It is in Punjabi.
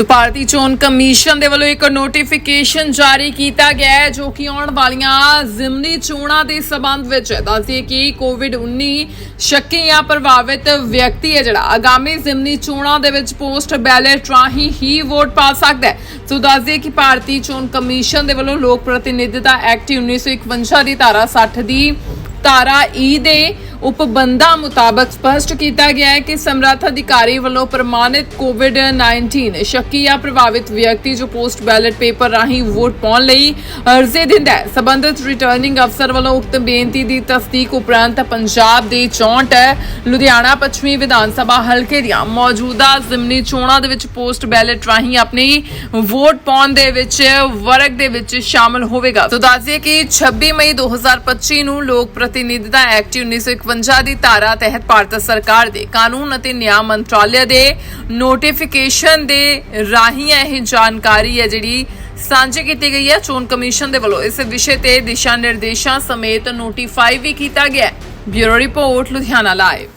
ਸੋ ਭਾਰਤੀ ਚੋਣ ਕਮਿਸ਼ਨ ਦੇ ਵੱਲੋਂ ਇੱਕ ਨੋਟੀਫਿਕੇਸ਼ਨ ਜਾਰੀ ਕੀਤਾ ਗਿਆ ਹੈ, ਜੋ ਕਿ ਆਉਣ ਵਾਲੀਆਂ ਜ਼ਿਮਨੀ ਚੋਣਾਂ ਦੇ ਸਬੰਧ ਵਿੱਚ ਹੈ ਦੱਸਦੇ ਕਿ ਕੋਵਿਡ-19 ਸ਼ੱਕੀ ਜਾਂ ਪ੍ਰਭਾਵਿਤ ਵਿਅਕਤੀ ਹੈ ਜਿਹੜਾ। ਆਗਾਮੀ ਜ਼ਿਮਨੀ ਚੋਣਾਂ ਦੇ ਵਿੱਚ ਪੋਸਟ ਬੈਲਟ ਰਾਹੀਂ ਹੀ ਵੋਟ ਪਾ ਸਕਦਾ ਹੈ। ਸੋ ਦੱਸਦੇ ਕਿ ਭਾਰਤੀ ਚੋਣ ਕਮਿਸ਼ਨ ਦੇ ਵੱਲੋਂ ਲੋਕ ਪ੍ਰਤੀਨਿਧਤਾ ਐਕਟ 1951 ਦੀ ਧਾਰਾ 60 ਦੀ ਧਾਰਾ ਈ ਦੇ ਉਪਬੰਧਾਂ ਮੁਤਾਬਕ ਸਪਸ਼ਟ ਕੀਤਾ ਗਿਆ ਹੈ ਕਿ ਸਮਰੱਥ ਅਧਿਕਾਰੀ ਵੱਲੋਂ ਪ੍ਰਮਾਣਿਤ ਕੋਵਿਡ-19 ਸ਼ੱਕੀ ਜਾਂ ਪ੍ਰਭਾਵਿਤ ਵਿਅਕਤੀ ਜੋ ਪੋਸਟ ਬੈਲਟ ਪੇਪਰ ਰਾਹੀਂ ਵੋਟ ਪਾਉਣ ਲਈ ਅਰਜ਼ੀ ਦਿੰਦਾ ਹੈ। ਸਬੰਧਤ ਰਿਟਰਨਿੰਗ ਅਫਸਰ ਵੱਲੋਂ ਉਕਤ ਬੇਨਤੀ ਦੀ ਤਸਦੀਕ ਉਪਰੰਤ ਪੰਜਾਬ ਦੇ 64 ਲੁਧਿਆਣਾ ਪੱਛਮੀ ਵਿਧਾਨ ਸਭਾ ਹਲਕੇ ਦੀਆਂ ਮੌਜੂਦਾ ਜ਼ਿਮਨੀ ਚੋਣਾਂ ਦੇ ਵਿੱਚ ਪੋਸਟ ਬੈਲਟ ਰਾਹੀਂ ਆਪਣੀ ਵੋਟ ਪਾਉਣ ਦੇ ਵਿੱਚ ਵਰਗ ਦੇ ਵਿੱਚ ਸ਼ਾਮਲ ਹੋਵੇਗਾ। ਸੋ ਦੱਸਦੇ ਕਿ 26 ਮਈ 2025 ਨੂੰ ਲੋਕ ਪ੍ਰਤੀਨਿਧਤਾ ਐਕਟ 1951 ਦੀ ਧਾਰਾ ਤਹਿਤ ਭਾਰਤ ਸਰਕਾਰ ਦੇ ਕਾਨੂੰਨ ਅਤੇ ਨਿਆਂ ਮੰਤਰਾਲੇ ਦੇ ਨੋਟੀਫਿਕੇਸ਼ਨ ਦੇ ਰਾਹੀਂ ਇਹ ਜਾਣਕਾਰੀ ਹੈ ਜਿਹੜੀ ਸਾਂਝੀ ਕੀਤੀ ਗਈ ਹੈ। ਚੋਣ ਕਮਿਸ਼ਨ ਦੇ ਵੱਲੋਂ ਇਸ ਵਿਸ਼ੇ ਤੇ ਦਿਸ਼ਾ ਨਿਰਦੇਸ਼ਾਂ ਸਮੇਤ ਨੋਟੀਫਾਈ ਵੀ ਕੀਤਾ ਗਿਆ ਹੈ। Bureau report, Ludhiana live